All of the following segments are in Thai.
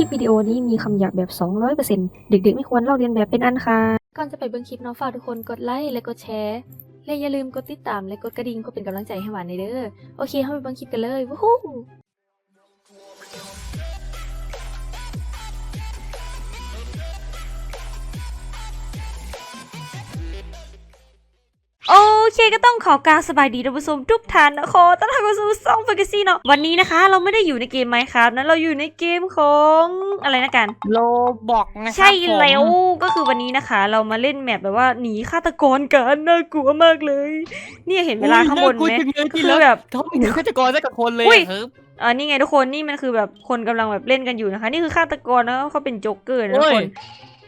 คลิปวิดีโอนี้มีคำหยาบแบบ 200%เด็กๆ ไม่ควรเล่าเรียนแบบเป็นอันค่ะ ก่อนจะไปเบิ่งคลิปน้องฝากทุกคนกดไลค์และกดแชร์ และอย่าลืมกดติดตามและกดกระดิ่งเพื่อเป็นกำลังใจให้หวานในเด้อ โอเคเข้าไปเบิ่งคลิปกันเลย วู้ฮู้ โอเคก็ต้องขอกรารสบายดีท่านผู้ชมทุกท่านนะขอต้อนรับเข้าสู่ซ่องฟกซี่เนาะวันนี้นะคะ เราไม่ได้อยู่ในเกมไมค์ครับนะเราอยู่ในเกมของอะไรนะกันโลบอกนะครับใช่ผมแล้วก็คือวันนี้นะคะ เรามาเล่นแมปแบบว่าหนีฆาตกรกันน่ากลัวมากเลย เนี่ยเห็นเวลาข้างบนไหมอุ๊ยากลัวจังเลยที่คือรักแบบเขาไม่เห็นฆาตกรสักกับคนเลยอุ๊ยอะครับอ่านี่ไงทุกคนนี่มันคือแบบคนกำลังแบบเล่นกันอยู่นะคะ นี่คือฆาตกรนะเขาเป็นโจ๊กเกอร์นะทุกคน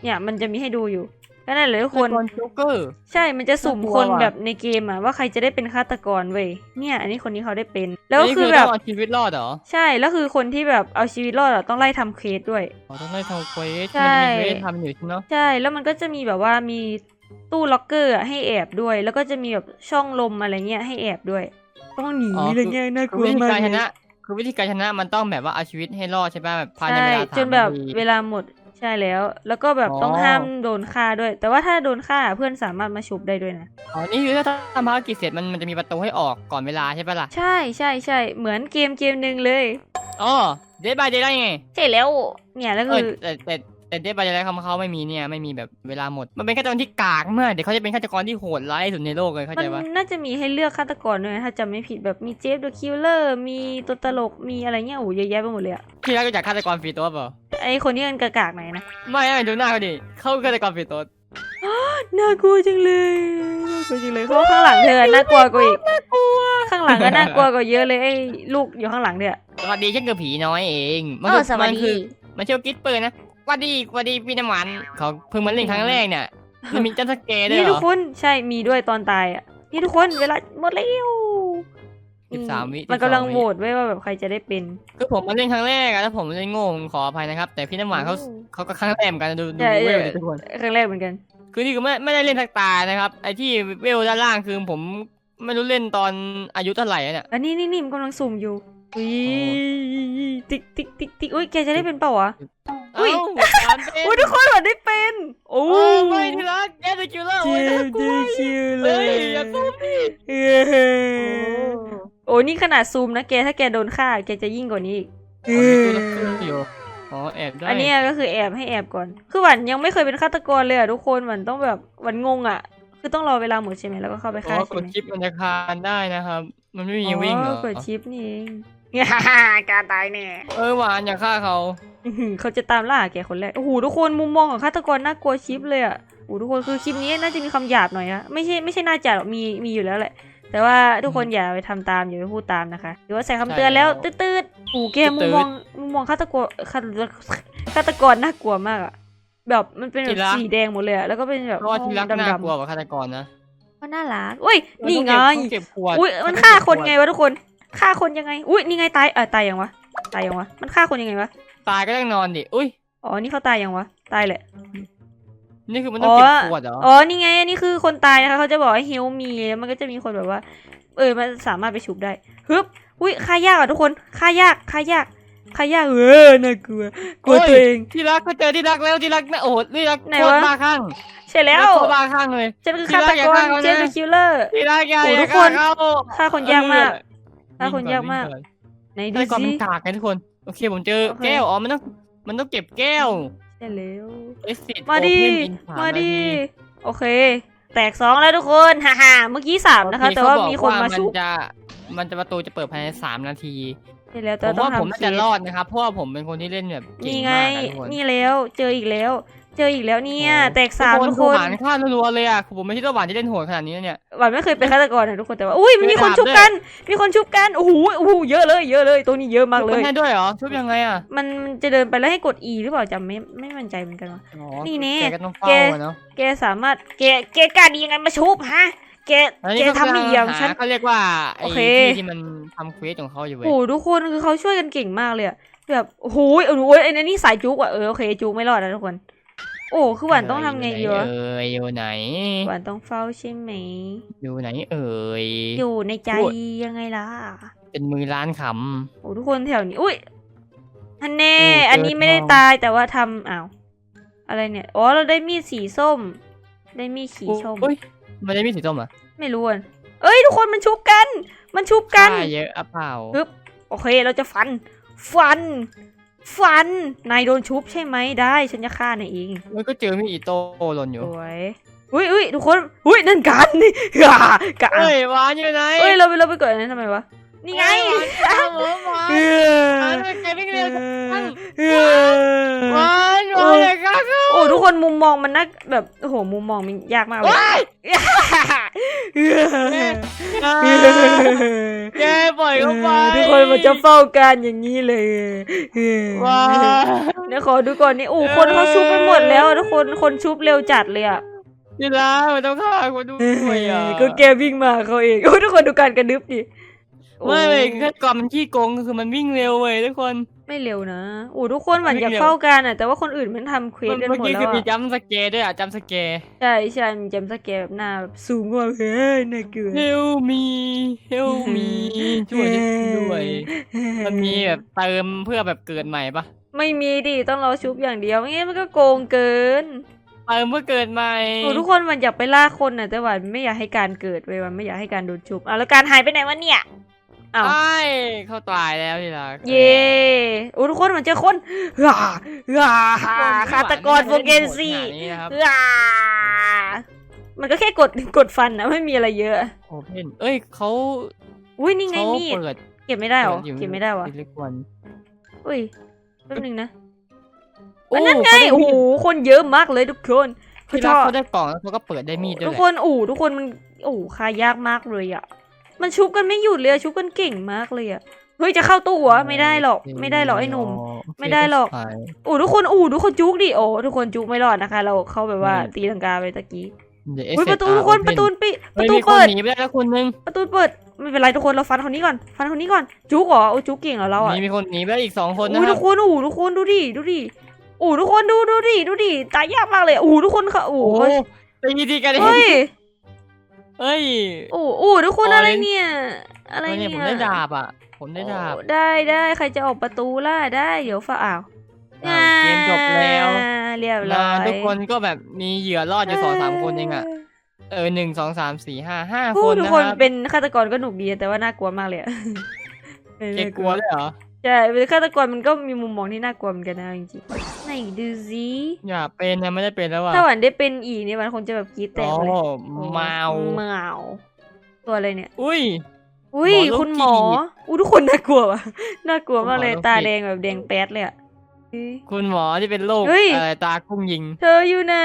เนี่ยมันจะมีให้ดูอยู่ ก็นั่นเลยทุกคนฆาตกรโจ๊กเกอร์ ใช่ มันจะสุ่มน่ากลัวคนว่ะแบบในเกมอะว่าใครจะได้เป็นฆาตกรเว้ย เนี่ย อันนี้คนนี้เขาได้เป็น แล้วก็คือนี่แบบต้องเอาชีวิตรอดเหรอ ใช่ แล้วคือคนที่แบบเอาชีวิตรอดอะต้องไล่ทำเควสด้วยอ๋อต้องได้ทำเควสใช่มันมีเควสทำอยู่ใช่ไหมใช่ แล้วมันก็จะมีแบบว่ามีตู้ล็อกเกอร์อะให้แอบด้วย แล้วก็จะมีแบบช่องลมอะไรเงี้ยให้แอบด้วย ต้องหนีอะไรเงี้ยน่ากคือลัววิธีมากการชเลยนะคือวิธีการชนะมันต้องแบบว่าเอาชีวิตให้รอดใช่ป่ะแบบภายในใช่เวลาจนสามแบบนาทีเวลาหมด ใช่แล้ว แล้วก็แบบอ๋อต้องห้ามโดนฆ่าด้วย แต่ว่าถ้าโดนฆ่าเพื่อนสามารถมาชุบได้ด้วยนะ อ๋อ นี่คือถ้าทำภารกิจเสร็จมันมันจะมีประตูให้ออกก่อนเวลาใช่ป่ะล่ะ ใช่ใช่ใช่เหมือนเกมเกมหนึ่งเลย อ๋อ เดดบายเดดได้ไง ใช่แล้ว เนี่ยแล้วเอคืออแต่แต่ แต่เดดบายเดดได้เขาเขาไม่มีเนี่ยไม่มีแบบเวลาหมด มันเป็นฆาตกรที่กากมากเดี๋ยวเขาจะเป็นฆาตกรที่โหดร้ายที่สุดในโลกเลยเข้ามัใจนปะน่าจะมีให้เลือกฆาตกรด้วยนะถ้าจำไม่ผิดแบบมีเจฟเดอะคิลเลอร์มีตัวตลกมีอะไรเงี้ยโอ้โหเยอะแยะไปหมดเลยอะพี่รักรู้จักฆาตกรฟรีตัวเปล่าไอคนที่มันกากๆไหนอยนะไม่ไม่ดูหน้าเขาดิเขาคือฆาตกรฟรีตัวน่ากลัวจังเลยน่ากลัวจังเลยเพราะข้างหลังเธอน่ากลัวกว่าอีกข้างหลังก็น่ากลัวกว่าเยอะเลยไอ้ลูกอยู่ข้างหลังเนี่ยสวัสดีฉันคือผีน้อยเองมัเอคืออสวัสมันดีคือมันชื่อกิ๊ดเปิดนะส วัสดีสวัสดีพี่น้ำหวานเขาเพิ่งมาเล่นครั้งแรกเนี่ยมันมีจัมป์สแกร์ด้วยนี่เหรทุกอคนใช่มีด้วยตอนตายอะนี่ทุกคนเวลาหมดแล้วสิบสามวิมันกำลัง12โหวตไว้ว่าแบบใครจะได้เป็นคือผมมาเล่นครั้งแรกอะแล้วผมเล่นโง่ผมขออภัยนะครับ แต่พี่น้ำหวานเขาเขาก็ครั้งแรกเหมือนกันดูดูใช่เวลใช่ดิทุกคน ครั้งแรกเหมือนกัน คือนี่คือไม่ไม่ได้เล่นทักตานะครับ ไอที่เวลด้านล่างคือผมไม่รู้เล่นตอนอายุเท่าไหร่อะเนี่ย อันนี้นี่นี่มันกำลังสุ่มอยู่อุ้ยโอ้ติ๊กติ๊กติ๊กติ๊กอุ้ยแกจะได้เป็นเปล่าวะ อุ๊ยเอ้าการเป็นอุ้ยทุกคนเหมือนได้เป็นโอ้โอ้ไม่ที่รักแกจะคิวเลอร์เจโอ้ยน่าดกลัวคิวเลเฮ้ยยอย่าสู้ดิเอ้ยโอ้นี่ขนาดซูมนะแกถ้าแกโดนฆ่าแกจะยิ่งกว่านี้อีกอ๋อมีตัวละครอยู่อ๋อแอบได้อันเนี้ยก็คือแอบให้แอบก่อน คือหวันยังไม่เคยเป็นฆาตกรเลยอะทุกคนหวันต้องแบบหวันงงอะ คือต้องรอเวลาหมดใช่ไหมแล้วก็เข้าไปอ๋ฆ่าอใช่กดไหมชิปมันจะคานได้นะครับ มันไม่มีวิ่งเหรอกดชิปนี่เอง การตายแน่เออหวานอย่าฆ่าเขาอื้อหือ เขาจะตามล่าแกคนแรก โอ้โหทุกคนมุมมองของฆาตกรน่ากลัวชิปเลยอะโอ้โหทุกคนคือคลิปนี้น่าจะมีคำหยาบหน่อยอะไม่ใช่ไม่ใช่น่าจะหรอกมีมีอยู่แล้วแหละ แต่ว่าทุกคนอย่าไปทำตามอย่าไปพูดตามนะคะหรือว่าใส่คำเตือนแล้วตืดๆโอ้โหแกมุมมองมุมมองฆาตกรฆาตฆาตกรน่ากลัวมากอะแบบมันเป็นแบบสีแดงหมดเลยอะแล้วก็เป็นแบบเพราะว่าที่รักห้องน่าดำกลัวกว่าฆาตกรนะๆมันน่ารักอุ้ยนี่ไงต้องเก็บขวดอุ้ยมันฆ่าคนไงวะทุกคนฆ่าคนยังไงอุ้ยนี่ไงตายเออตายยังวะตายยังวะมันฆ่าคนยังไงวะ ตายก็ต้องนอนดิอุ้ยอ๋อ นี่เขาตายยังวะ ตายแหละ นี่คือมันต้องเก็บขวดเหรออ๋อ นี่ไง นี่คือคนตายนะคะ เขาจะบอกว่าเฮลมีแล้วมันก็จะมีคนแบบว่า เออ มันสามารถไปชุบได้ ฮึบ อุ้ยฆ่ายากอะทุกคนฆ่ายากฆ่ายากฆ่ายาก เออ น่ากลัว กลัวตัวเอง ที่รักเขาเจอที่รักแล้วที่รักนะโอ้โหที่รักไหนโควะตรบ้าข้างใช่แล้วโคตรบ้าข้างเลยฉันคือฆาตกรที่รักอย่าฆ่าเขานะเจนเดอะคิลเลอร์ที่รักอย่าโอ้อย่าทุกคนฆ่าเขาฆ่าคนยากมากเออฆ่าคนยากมากวิ่งไหนก่ดูอนฆาตกรสิมันกากไงทุกคน โอเคผมเจอโอเค แก้วอ๋อมันต้องมันต้องเก็บแก้วใช่แล้ว Exit มาดิ Open in สมานาดิทีโอเค แตกสองแล้วทุกคนฮ่าฮ่าเมื่อกี้สามนะคะโอเแต่ว่าเขบอกมีคนมาว่ชุบจะมันจะประตูจะเปิดภายในสามนาทีใช่แล้วผแต่มต้องว่าผมทำน่าเคจะสรอดนะครับเพราะว่าผมเป็นคนที่เล่นแบบเก่งนี่ไงมากอะทุกคนนี่แล้ว เจออีกแล้ว เจออีกแล้วเนี่ยแตกสามทุกทุคกนหวานฆ่ารัวๆเลยอะผมไม่ใช่ตัวหวานที่เล่นโหดขนาดนี้นะเนี่ย หวานไม่เคยเป็นฆาตกรนะทุกคนแต่ว่าอุ้ยมันมีคนเคยถามชุบกัน มีคนชุบกันโอ้โหโอ้โหเยอะเลยเยอะเลยตัวนี้เยอะมากเลชุบย นให้ด้วยเหรอชุบยังไงอะมันมันจะเดินไปแล้วให้กด E หรือเปล่าจำไม่ไม่มั่นใจเหมือนกันว่ะอ๋อนี่แน่ แกก็ต้องแกเฝ้าอะเนาะแกสามารถแกแกกล้าดียังไงมาชุบฮะแกอันแกนี้ก็ทำไม่อย่างฉัน เขาเรียกว่าไอ้โอเค ที่ที่มันทำเควสของเขาอยู่เว้ยโอ้โหทุกคนคือเขาช่วยกันเก่งมากเลยอะแบบโอ้โหโอ้โหไอ้นี่สายจุกว่ะเออโอเคจุกไม่รอดนะทุกคน โอ้คือหวานต้องทำไงดีวะเอ่ยอยู่ไหน หวานต้องเฝ้าใช่ไหม อยู่ไหนเอ่ย อยู่ในใจโอ้ยยังไงล่ะ เป็นมือล้านขโอ้ทุกคนแถวนี้ อุ้ยฮันแน่โอ้เจออันนี้ไม่ได้ทองตายแต่ว่าทำอ้าวอะไรเนี่ย อ๋อเราได้มีดสีส้ม ได้มีดสีส้มเฮ้ยมันได้มีสีส้มเหรอไม่รู้อะเอ้ยทุกคนมันชุบกัน มันชุบกันฆ่าเยอะอะเปล่าปึ๊บโอเคเราจะฟัน ฟัน ฟัน นายโดนชุบใช่ไหมได้ ฉันจะฆ่านายเองมันก็เจอมีดอิโต้หล่นอยู่สวยอุ้ยอุ้ยทุกคนอุ้ยนั่นกันนี่ฮ่ากันเฮ้ยวานอยู่ไหนเอ้ยเราไปเราไปกดอันนั้นทำไมวะนี่ไงวานหมูวานเออวานไปไกลวิ่งเร็วจังเออวานวานเลยครับ โอ้ทุก คนมุมมองมันนักแบบโอ้โหมุมมองมันยากมากเลยว้ายแกปล่อยเขาไปทุกคนมันจะเฝ้าการอย่างนี้เลยว้าเดี๋ยวขอดูก่อนนี่โอ้คนเขาชุบไปหมดแล้วอะทุกคนคนชุบเร็วจัดเลยอะนี่ละมันต้องฆ่าคนด้วยอะก็แกวิ่งมาเขาเองโอ้ทุกคนดูการกระดึบดิไม่ไม่โอ้แค่ก่อนมันขี้โกงก็คือมันวิ่งเร็วเว้ยทุกคน ไม่เร็วนะโอ้ทุกคนหวั่นวิ่งอยากเร็วเฝ้ากันอะแต่ว่าคนอื่นมันทำเควสมันกันหเมื่อมดกี้แล้คือวมีอะจัมป์สแกร์ด้วยอะจัมป์สแกร์ใช่ใช่มีจำสแกร์แบบหน้าแบบสูงกว่าเฮ้ยน่ากลัวเฮลมีเฮลมีช่วยฉันด้วยมันมีแบบเติมเพื่อแบบเกิดใหม่ปะไม่มีดิต้องรอชุบอย่างเดียวไม่งั้นมันก็โกงเกินเติมเพื่อเกิดใหม่โอ้ทุกคนมันอยากไปล่าคนน่ะแต่ว่าไม่อยากให้การเกิดเว้ยมันไม่อยากให้การโดนชุบอะแล้วการหายไปไหนวะเนี่ย อ้าว ไอ้เขาตายแล้วที่รักเย่โอ้ทุกคนมันเจอคนฮ่าฮ่าฮ่าฆาตกรโฟเกนซี่ขนาดนี้นะครับฮ่ามันก็แค่กดกดฟันนะไม่มีอะไรเยอะ โอเพนเอ้ยเขาอุ้ยนี่ไงเขามีดเปิดเก็บไม่ได้หรอปิยู่เก็บไม่ได้วะซิลิคอนอุ้ยแป๊บนึงนะโอ้อันนั้นไงเขาด้โอ้โหคนเยอะมากเลยทุกคนที่ชรักอบเขาได้กล่องแล้วเขาก็เปิดได้มีดด้วยทุกแหละคนอู่ทุกคนมันโอ้คายากมากเลยอะ มันชุบกันไม่หยุดเลยอะชุบกันเก่งมากเลยอะเฮ้ยจะเข้าตู้วะไม่ได้หรอก ไม่ได้หรอกไอ้หนุ่มโเคไม่ได้หรอกใช่อู่ทุกคนอู่ทุกคนจุกดิโอ้ทุกคนจุกไม่รอดนะคะ เราเข้าแบบว่าอืมตีลังกาไปตะกี้เดี๋ยวอุ้ย SSR ประตูทุกคน Open ประตูปิดปเฮ้ยระตูมีคนเปิดหนีไปได้แล้วคนนึงประตูเปิดไม่เป็นไรทุกคนเราฟันคนนี้ก่อนฟันคนนี้ก่อนจุกเหรอโอ้จุกเก่งเหรอเราอะมีมีคนหนีไปแล้วอีกสองคนนะอู้คทุรับกคนอู่ทุกคนดูดิดูดิอู่ทุกคนดูดูดิดูดิตายยากมากเลยอู่ทุกคนค่ะอู่โอ้โหเฮ้ยไปมีทีกันเองเฮ้ย เฮ้ยอู่อู่ทุกคนอ๋ออะไรเล่นเนี่ย อะไรเฮ้ยเนี่เนี่ยยผมได้ดาบอะ ผมได้ดาบโอ้ได้ได้ใครจะออกประตูล่ะได้เดี๋ยวฝ่าอ้าวอ้าวเกมจบแล้วอ่าเรียบร้นะอยทุกคนก็แบบมีเหยื่อรอดอยู่สองสามคนเองอะเออหนึ่งสองสามสี่ห้าห้าโอ้คนทุกนะคนครับเป็นฆาตกรก็หนุกดีแต่ว่าน่ากลัวมากเลยอะเกกลัวด้วยเหรอ ใช่เป็นฆาตกรมันก็มีมุมมองที่น่ากลัวเหมือนกันนะจริงๆไหนดูสิอย่าเป็นนะไม่ได้เป็นแล้วว่ะถ้าหวานได้เป็นอีกเนี่ยหวันคงจะแบบกรีดแตกโอ้เลยเมาเมาตัวอะไรเนี่ย อุ้ย อุ้ยหมอโรคคุณหมอจิตอู้ทุกคนน่ากลัวว่ะน่ากลัวมากเลยหมอโรคจิตตาแดงแบบแดงแป๊ดเลยอะเอ๊ะคุณหมอที่เป็นโรคเฮ้ยอะไรตากุ้งยิง เธออยู่ไหน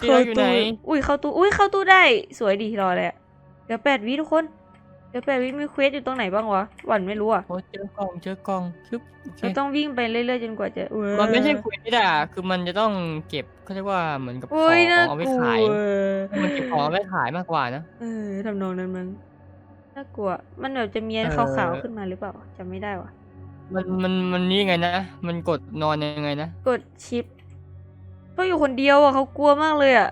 พี่เราอยู่ไหนอุ้ยเข้าตู้อุ้ยเข้าตู้ได้ สวยดีรอเลยอะเดี๋ยวแปดวิทุกคน เดี๋ยวแปดวิมีเควสอยู่ตรงไหนบ้างวะหวันไม่รู้อะโอ้เจอกล่องเจอกล่องชึบโอเคเราต้องวิ่งไปเรื่อยๆจนกว่าจะเว้ยมันไม่ใช่คุยนี่แหละคือมันจะต้องเก็บเขาเรียกว่าเหมือนกับขออุ้ยงน่าเอากไปลัวขายมันเก็บของเอาไปขายมากกว่านะ เออทำนองนั้นมั้งน่ากลัว มันแบบจะมีอะไรเออขาวๆขึ้นมาหรือเปล่าจำไม่ได้วะมันมันมันนี่ไงนะ มันกดนอนยังไงนะกดชิปก็อยู่คนเดียวอะเขากลัวมากเลยอะ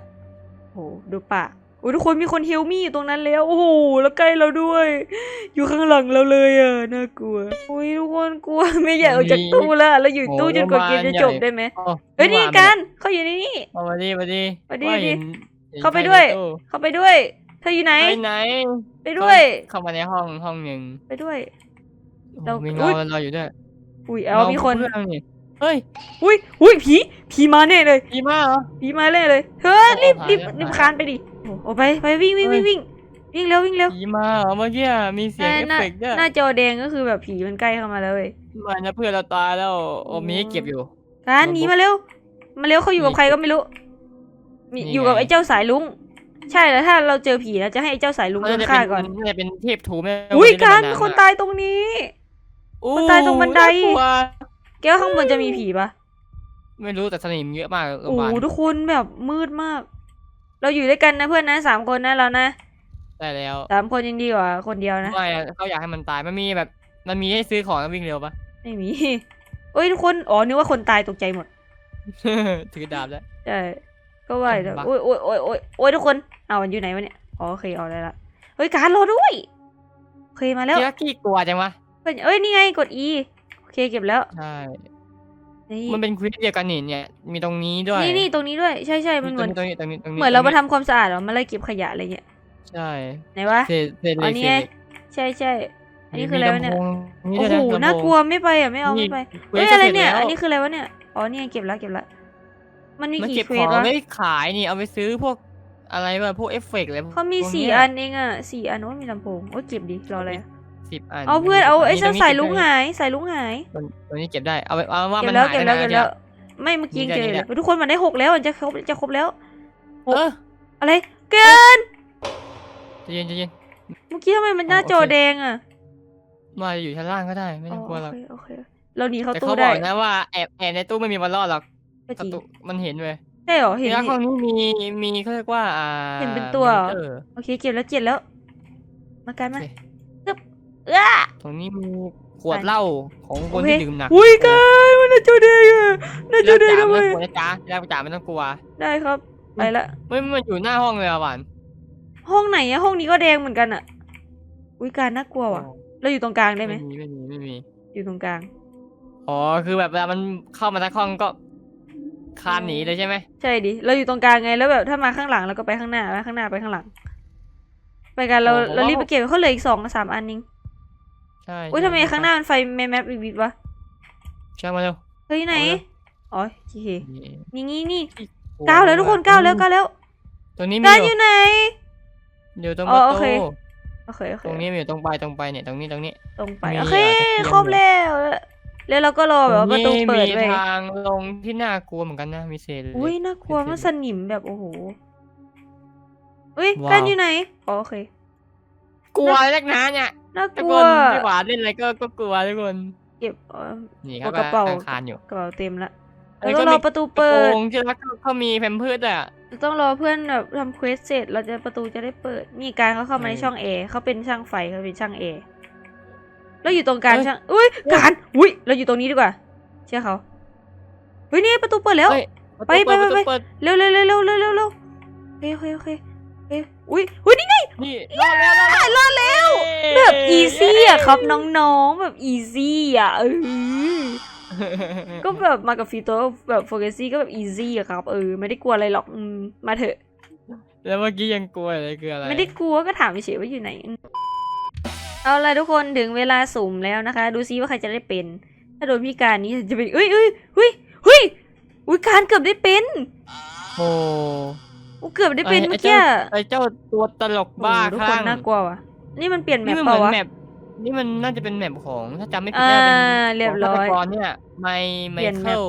โหดูปาก โอ้ยทุกคนมีคนเฮลมี่อยู่ตรงนั้นแล้ว โอ้โหแล้วใกล้เราด้วย อยู่ข้างหลังเราเลยอะน่ากลัวโอ้ยทุกคนกลัวไม่อยากออกจากตู้แล้วเราอยู่ตู้จนกว่าเกมจะจบได้ไหมโอ้เฮ้ยนี่ว่ากันเขาอยู่ในนี่เอามาดีมาดีมาดีว่าดิห็นห็นเข้าไปใครด้วยในตู้เข้าไปด้วย เธออยู่ไหนไปไหน ไปด้วย เข้ามาในห้องห้องหนึ่งไปด้วยโอ้เรามีอุ๊เงายรออยู่ด้วยอุ้ยเอามีคนเงาเพื่อนี่เฮ้ย อุ้ย อุ้ยผี ผีมาแน่เลยดีมากเหรอ ผีมาแน่เลยเฮ้ยรีบเอารีบหายแล้วรีบคานไปดิ โอ้โอ้ไปไปวิ่งวิ่งวิ่งวิ่งวิ่งเร็ววิ่งเร็วผีมาเหรอเมื่อกี้มีเสียงเอฟหน้าเฟกต์ด้วยหน้าจอแดงก็คือแบบผีมันใกล้เข้ามาแล้วเว้ยมันนะเพื่อนเราตายแล้วโอ้มีให้เก็บอยู่การหนีมาเร็วมาเร็วเขาอยู่กับใครก็ไม่รู้มีนี่ไงอยู่กับไอ้เจ้าสายลุงใช่แล้วถ้าเราเจอผีนะจะให้ไอ้เจ้าสายลุงโดน่านจะฆ่าเป็นก่อนน่าจะเป็นเทพถูแม่อุ้ยได้การมมีคนอะตายตรงนี้อู้คนตายตรงบันไดากลัวแกว่าข้างบนจะมีผีปะไม่รู้แต่สนิมเยอะมากโรโอ้งพยาบาลโหทุกคนแบบมืดมาก เราอยู่ด้วยกันนะเพื่อนนะสามคนนะเรานะได้แล้วสามคนยังดีกว่าคนเดียวนะไม่อะเขาอยากให้มันตายมันมีแบบ มันมีให้ซื้อของแล้ววิ่งเร็วปะไม่มีเอ้ยทุกคนอ๋อนึกว่าคนตายตกใจหมดถือดาบแล้วใช่ก็ว่าอยู่บักโอ้ยโอ้ยโอ้ยโอ้ยโอ้ยทุกคนเอามันอยู่ไหนวะเนี่ยอ๋อโอเคเอาได้ละเฮ้ยการรอด้วยโอเคมาแล้วเจ๊กี้กลัวจังวะเฮ้ยเอ้ยนี่ไงกด E โอเคเคเก็บแล้วใช่ นี่มันเป็นควิสเดียวกันนี่เนี่ย มีตรงนี้ด้วยนี่นี่ตรงนี้ด้วย ใช่ใช่มันเหมือนตรงนี้ตรงนี้ตรงนี้เหมือนเราตมารงทำความสะอาดเหรอมาไล่เก็บขยะอะไรเงี้ยใช่ไหนวะเศษเศษอ๋อเหล็กนี่เศไงษเหล็กใช่ใช่อันนี้คืออะไรวะเนี่ยมีโอ้ด้วยโหนะลำโพงน่ากลัวไม่ไปอะไม่เอาไม่ไปควเฮ้ยสอะไรสจเนี่ยแล้วอันนี้คืออะไรวะเนี่ยอ๋อเนี่ยเก็บแล้วเก็บแล้วมันมีมันกี่เก็บเควขอสงวะไม่ขายนี่เอาไปซื้อพวกอะไรแบบพวกเอฟเฟกต์อะไรพวกเขามีพวกสี่เยอันเองอะสี่อันว่ามีลำโพงโอ้ยเก็บดิรออะไรอะ สิบอันเอาเพื่อนเอาไอ้ตรเจ้างนี้สายเก็บลุงได้หายสายลุงหายตรงตรงนี้เก็บได้เอาไปเอาว่าเก็มับนแล้วหายเก็บแล้วนะเก็บแล้วไม่เมื่อกี้ยังเจอนี่อไงยู่เลยทุกคนมันได้หกแล้วมันจะครบจะครบแล้วเอออะไรเกินใจะเย็นใจะเย็นเมื่อกี้ทำไมมันหน้าอ๋อจอโอเคแดงอะมาอยู่ชั้นล่างก็ได้ไม่ต้องกลัวหรอกโอเคโอเคเราหนีเขาแต่ตู้เขาบได้อกนะว่าแอบแอบในตู้ไม่มีวันรอดหรอกก็ปจริระงตูมันเห็นเว้ยใช่เหรอเห็นแล้วเห็ห้อนงนี้มีมีเขาเรียกว่าอ่าเห็นเป็นตัวเหรอมอนิเตอร์โอเคเก็บแล้วเก็บแล้ว มากันมาโอ เคตึ๊บเอ้อ ตรงนี้มีขวดเหล้าของคนโอเคที่ดื่มหนักอุ้ยกายมันหน้าจอแดงอะหน้าจแล้อวแดงจ๋าทำไมไม่ต้องกลัวนะจ๊ะแล้วจ๋าไม่ต้องกลัวได้ครับ ไปละ ไม่มันอยู่หน้าห้องเลยอะหวานห้องไหนอะห้องนี้ก็แดงเหมือนกันอะอุ้ยการน่ากลัวว่ะ เราอยู่ตรงกลางได้ไหม ไม่มีไม่มีไม่มีอยู่ตรงกลาง อ๋อคือแบบเวลามันเข้ามาในห้องก็คานหนีเลยใช่ไหมใช่ดิ เราอยู่ตรงกลางไง แล้วแบบถ้ามาข้างหลังเราก็ไปข้างหน้าไปข้างหน้าไปข้างหลัง ไปกันเราโอ้ผมว่าเรารีบไปเก็บเขาเหลืออีกสองสามอันนึง ใช่อุ้ยใช่ทำไมข้างหน้ามันไฟแมแมปวิบวิบวะใช่มาเร็วเฮ้ยไหนเอาเลยอ๋อโอเคนี่นี่นี่นี่โอ้ก้าวแล้วทุกคนก้าวแล้วก้าวแล้วตรงนี้มีก้าวออยู่ยู่ไหนอยู่ตรงอ๋ปอระโอตูเคโอเคโอเคตรงนี้มีอยู่ตรงไปตรงไปเนี่ยตรงนี้ตรงนี้ ตรงไปมีโอเคอาจจะเตรียมครบแล้วแล้วเราก็รอแบบว่าประตูเปิดมีไว้ทางลงที่น่ากลัวเหมือนกันนะมีเศษเหล็กอุ้ยน่ากลัวเป็นมันเศสษนิมแบบโอ้โหอุ้ยว้าวกันอยู่ไหนอ๋อโอเค กลัวเล็กน้าเนี่ย น่าทุกกลัควนไม่หวานเล่นอะไรก็ก็กลัวทุกคน เก็บเอ่อ นี่ครับกระเป๋ากำลังคานอยู่ กระเป๋าเต็มละเอ้แล้วยก็ก็รมีอประตูกระเปิโปรดงที่รักเขามีแพมเพิร์ดอะ ต้องรอเพื่อนแบบทำเควสเสร็จ เราจะประตูจะได้เปิดนี่การเขาเข้ามาในเออช่องเอเขาเป็นช่างไฟเขาเป็นช่างเอเราอยู่ตรงกลางเอ้ยช่างอุ้ยการอุ้ยเราอยู่ตรงนี้ดีกว่า เชื่อเขาเฮ้ยนี่ประตูเปิดแล้ว เฮ้ย ไปไปประตูไปเปิดเร็วเร็วเร็วเร็วเร็วเร็วเร็วโอเคโอเคโอเคเอ้ยอุ้ยอุ้ย นี่ไงนี่รอดแล้วรอดแล้ว แบบอีซี่อะครับน้องๆ แบบอีซี่อะเออก็แบบมากับฟีโตแบบโฟกัสซี่ก็แบบอีซี่อะครับเออไม่ได้กลัวอะไรหรอกอืมมาเถอะ แล้วเมื่อกี้ยังกลัวอะไรคืออะไรไม่ได้กลัวก็ถามเฉยๆว่าอยู่ไหน เอาละทุกคนถึงเวลาสุ่มแล้วนะคะ ดูซิว่าใครจะได้เป็น ถ้าโดนพี่การนี้จะเป็นเอ้ยเอ้ยเฮ้ยเฮ้ยอุ้ยการเกือบได้เป็นโอ้ อุ้ยเกือบได้เป็นไอ้เมื่อกี้ไอ้เจ้าตัวตลกบ้าโอ้โหทุกคคนลั่งน่ากลัวว่ะ นี่มันเปลี่ยนแมนี่ปมันเปเหมืล่าอนวะ แมปนี่มันน่าจะเป็นแมปของถ้าจำไม่ผิดอ่าน่าเป็นเรียบร้อยของฆาตกรเนี่ยไมไมเปลี่ยนแมป เคิล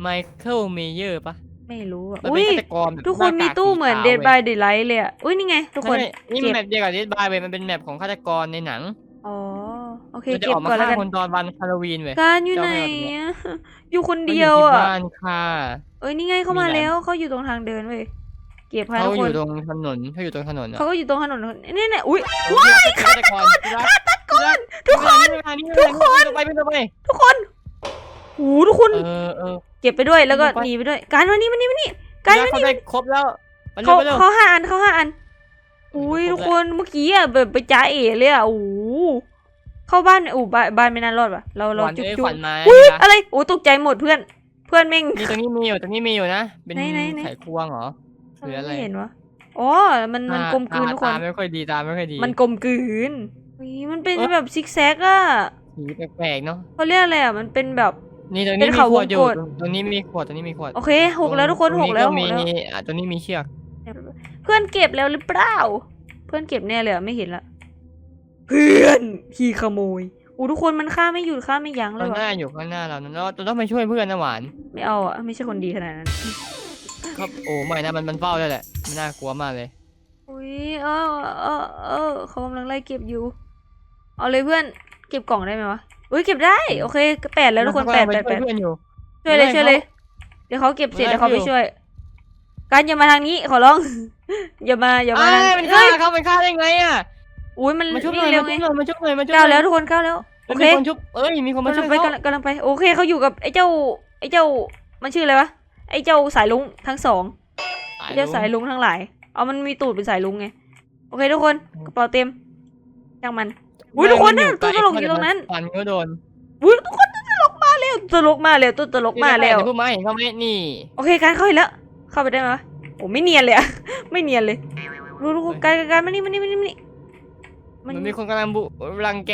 ไมเคิลเมเยอร์ปะไม่รู้อะมันอุ้เป็นยฆาตกรแบบทุกคนหามีกากตู้สีเหมือนขาว Dead ว้ by Daylight เลยอะอุ้ยนี่ไง ทุกคนใช่นี่เก็บ แมปเดียวกับ Dead by เว้ยมันเป็นแมปของฆาตกรในหนังอ๋อโอเคมันจะเก็อบอกมาก่อนแล้วฆ่ากันคนตอนวันฮาโลวีนเว้ย การอยู่ไหนเจ้าแมวตัวเนี้ย อะอยู่คนมันเดีอยวที่อะบ้านค่ะ เอ้ยนี่ไงเข้ามามีอะไรแล้วเขาอยู่ตรงทางเดินเว้ย เก็บให้เขาทุกอคนยู่ตรงถนนเขาอยู่ตรงถนนอะเขาก็อยู่ตรงถนนนี่เนี่ยอุ้ย ว้ายฆาตกรฆาตกรทุกคนทุกคนไปไปไปทุกคนโหทุกคน เออเออ เก็บไปด้วยแล้วก็ไป หนีไปด้วย การมานี่มานี่มานี่การมาเขานี่ได้ครบแล้วมาเร็เขาวมาเร็ว เขาห้าอันเขาห้าอันอุ้ยครบแล้ว ทุกคนเมื่อกี้อะแบบไปจ้าเอ๋เลยอะโอ้โหเข้าบ้านอู้บ้านบ้านไม่น่ารอดว่ะเราเราขวัญจุ๊บเอ้ยจุ๊ขบวัญมาอุ้ยนะอะไรโอ้ตกใจหมดเพื่อน เพื่อนแม่ง นี่ตรงนี้มีอยู่ตรงนี้มีอยู่นะ เป็นไหนไหนไหน ไขควงเหรอ หรืออะไรม่เห็นวะอ๋อมันมันกลมกลืนทุกคนตาไม่ค่อยดีตาไม่ค่อยดี มันกลมกลืนอุ้ยมันเป็นเอ้ยแบบซิกแซกอะสีแปลกๆเนาะเขาเรียกอะไรอะมันเป็นแบบนี่ตรงเป็นี้นมีเขาขวดอยู่วงกตตรงนี้มีขวดตรงนี้มีขวดโอเคหกแล้วทุกคนตรงหกแล้วก็หมีกแล้วอะตรงนี้มีเชือก เพื่อนเก็บแล้วหรือเปล่า เพื่อนเก็บแน่เลยอะไม่เห็นละเพื่อนขี้ขโมยอู้ทุกคนมันฆ่าไม่หยุดฆ่าไม่ยั้งเลมัยนว่ะน่าอยู่ข้างหน้าเรานะเราเราต้องไปช่วยเพื่อนนะหวาน ไม่เอาอะไม่ใช่คนดีขนาดนั้น ครับโอ้ไม่นะมันมันเฝ้าด้วยแหละมันน่ากลัวมากเลย อุ้ยเออเออเออเขากำลังไล่เก็บอยู่ เอาเลยเพื่อนเก็บกล่องได้ไหมวะอุ้ยเก็บได้โอเคก็แปดแล้วทุกคนแปดแปดแปดเพื่อนอยู่ช่วยเลยไม่ช่วยเลยเขาเดี๋ยวเขาเก็บเสร็จไม่เดี๋ยวเขาไปอยู่ช่วย การอย่ามาทางนี้ขอร้อง อย่ามาอย่ามาอ้าทางยมันฆ่าเขามันฆ่าได้ไงอะอุ้ยมันมาชุบหนี่น่อยเร็วมาไงชุบหน่อยมาชุบหน่อยมาชุบหน่อยก้าวแล้วทุกคนก้าวแล้วโอเคมีคนชุบเอ้ยมีคนมาชุบกำลังไปเขากำลังกำลังไปโอเคเขาอยู่กับไอ้เจ้าไอ้เจ้ามันชื่ออะไรวะ ไอ้เจ้าสายลุงทั้งสองไอ้เจ้าสายลุงทั้งหลาย เอามันมีตูดเป็นสายลุงไง โอเคทุกคนกระเป๋าเต็มช่างมันอุ๊ยทุกคนน่ะตัวตลกอยู่ตรงนั้นฟันก็โดนอุ้ยทุกคนตัวตลกมาแล้วตลกมาแล้วตัวตลกมาแล้วเดี๋ยพูดมาเห็นเขาไหมนี่ โอเคการเข้าอีกแล้ว เข้าไปได้ไหมวะโอ้ไม่เนียนเลยอะไม่เนียนเลยรู้รู้การการการมานี่มานี่มานี่มานี่มันมีคนกำลังบุรังแก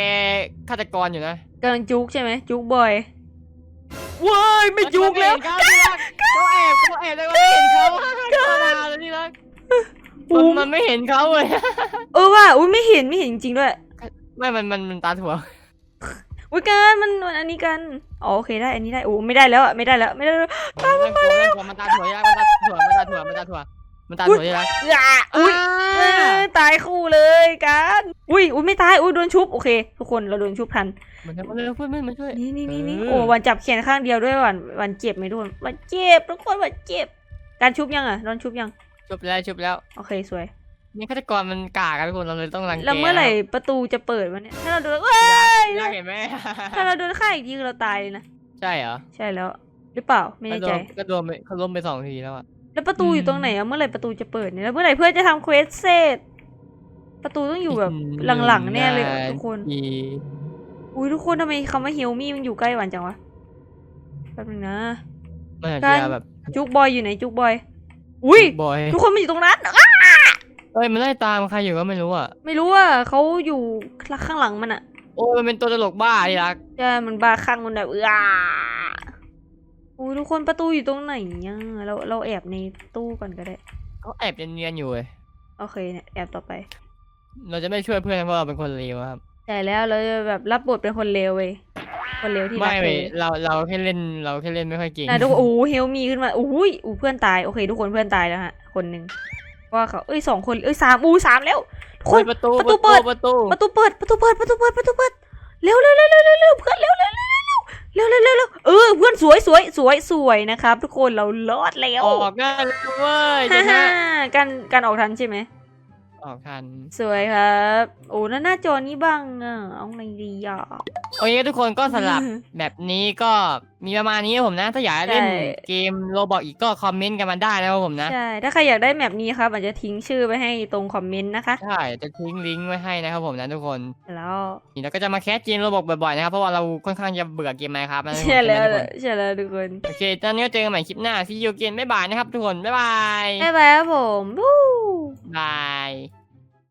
ฆาตกรอยู่นะกำลังจุกใช่ไหมจุกบอย เว้ยไม่จุกแล้วเขาที่รักเขาแอบเขาแอบได้ว่าเห็นเขาเขาดาวเลยที่รักโอ้มันมันไม่เห็นเขาเลยเออว่ะอุ้ยไม่เห็นไม่เห็นจริงๆด้วยไม่มันมันมันตาถั่วอุ้ยการมันมันอันนี้กันอ๋อโอเคได้อันนี้ได้โอ้ไม่ได้แล้วอะไม่ได้แล้วไม่ได้แล้วมันกลัวมันกลัวมันตาถั่วที่รักมันตาถั่วมันตาถั่วมันตาถั่ว มันตาถั่วที่รักอะอุ้ยเออตายคู่เลยกันอุ้ยอุ้ยไม่ตายอุ้ยโดนชุบโอเค ทุกคนเราโดนชุบทันมันจะมาเลยเพื่อนเพื่อนมาช่วยนี่นี่นี่นี่เออโอ้วันจับแขนข้างเดียวด้วยวันวันเจ็บไหมทุกคนวันเจ็บทุกคนวันเจ็บ การชุบยังอะโดนชุบยังชุบแล้วชุบแล้วโอเคสวยนี่ฆาตกรมันกากันทุกคนเราเลยต้องรังแกแล้วเมื่อไหร่ประตูจะเปิดวะเนี่ยถ้าเราโดนเว้ยที่รักเห็นไหมถ้าเราโดนฆ่าอีกทีคือเราตายเลยนะใช่เหรอใช่แล้ว หรือเปล่าไม่แน่ใจก็โดนไปเขาล้มไปสองทีแล้วอะ แล้วประตูอยู่ตรงไหนอะเมื่อไหร่ประตูจะเปิดเนี่ยแล้วเมื่อไหร่เพื่อนจะทำเควสเสร็จประตูต้องอยู่แบบหลังๆแน่เลยอะทุกคนอีอุ้ยทุกคนทำไมคำว่าเฮลมี่มันอยู่ใกล้หวานจังวะแป๊บนึงนะมันอาจการจะแบบจุกบอยอยู่ไหนจุกบอย อุ้ยบอยทุกคนมันอยู่ตรงนั้นเอ้ยมันไล่ตามใครอยู่ก็ไม่รู้อะไม่รู้ว่าเขาอยู่ข้างหลังมันอะโอ้ยมันเป็นตัวตลกบ้าที่รักใช่มันบาข้างมันแบบเออ อุ้ยทุกคนประตูอยู่ตรงไหนเนี่ยเราเราแอบในตู้ก่อนก็ได้เขาแอบเนียนๆอยู่เว้ยโอเคเนี่ยแอบต่อไป เราจะไม่ช่วยเพื่อนเพราะเราเป็นคนเลวครับใช่แล้วเราจะแบบรับบทเป็นคนเลวเว้ยคนเลวที่รัไม่กเว้เลยยเราเราแค่เล่นเราแค่เล่นไม่ค่อยเก่งนะทุกคนโอ้เฮลมีขึ้นมาอุ้ยอู้เพื่อนตายโอเค ทุกคนเพื่อนตายแล้วฮะคนหนึ่งเพราะว่าเขาเอ้ยสองคนเอ้ยสามอู้สามแล้วทุกคโอ้ยนประตูประตูเปิดประตูประตูเปิดประตูเปิดประตูเปิดประตูเปิดเร็วเร็วเร็วเร็วเร็วเร็วเพื่อนเร็วเร็ว เร็วเร็วเร็วเร็วเร็วเออเพื่อนสวยสวยสวยสวยนะครับ ทุกคนเรารอดแล้วออกได้เลยเว้ยชฮ่านะฮ่าการการออกทันใช่ไหมออกทันสวยครับ โอ้แล้วหน้าจอนี้บ้างอะเอาไงดีอะโอเคทุกคนก็สำหรับแบบนี้ก็ มีประมาณนี้ครับผมนะ ถ้าอยากเล่นใช่ เกมโรบอกอีกก็คอมเมนต์กันมาได้นะครับผมนะ ใช่ ถ้าใครอยากได้แมปนี้ครับอาจจะทิ้งชื่อไว้ให้ตรงคอมเมนต์นะคะ ใช่ จะทิ้งลิงก์ไว้ให้นะครับผมนะทุกคน แล้วนี่เราก็จะมาแคสเกมโรบอกบ่อยๆนะครับ เพราะว่าเราค่อนข้างจะเบื่อเกมไมค์ครับนะทุกคนใช่แล้วใช่ไหมทุกคนใช่แล้วทุกคนโอเค ตอนนี้ก็เจอกันใหม่คลิปหน้าซีโอเกนบ๊ายบายนะครับทุกคน บ๊ายบาย บ๊ายบายครับผมวู้ บาย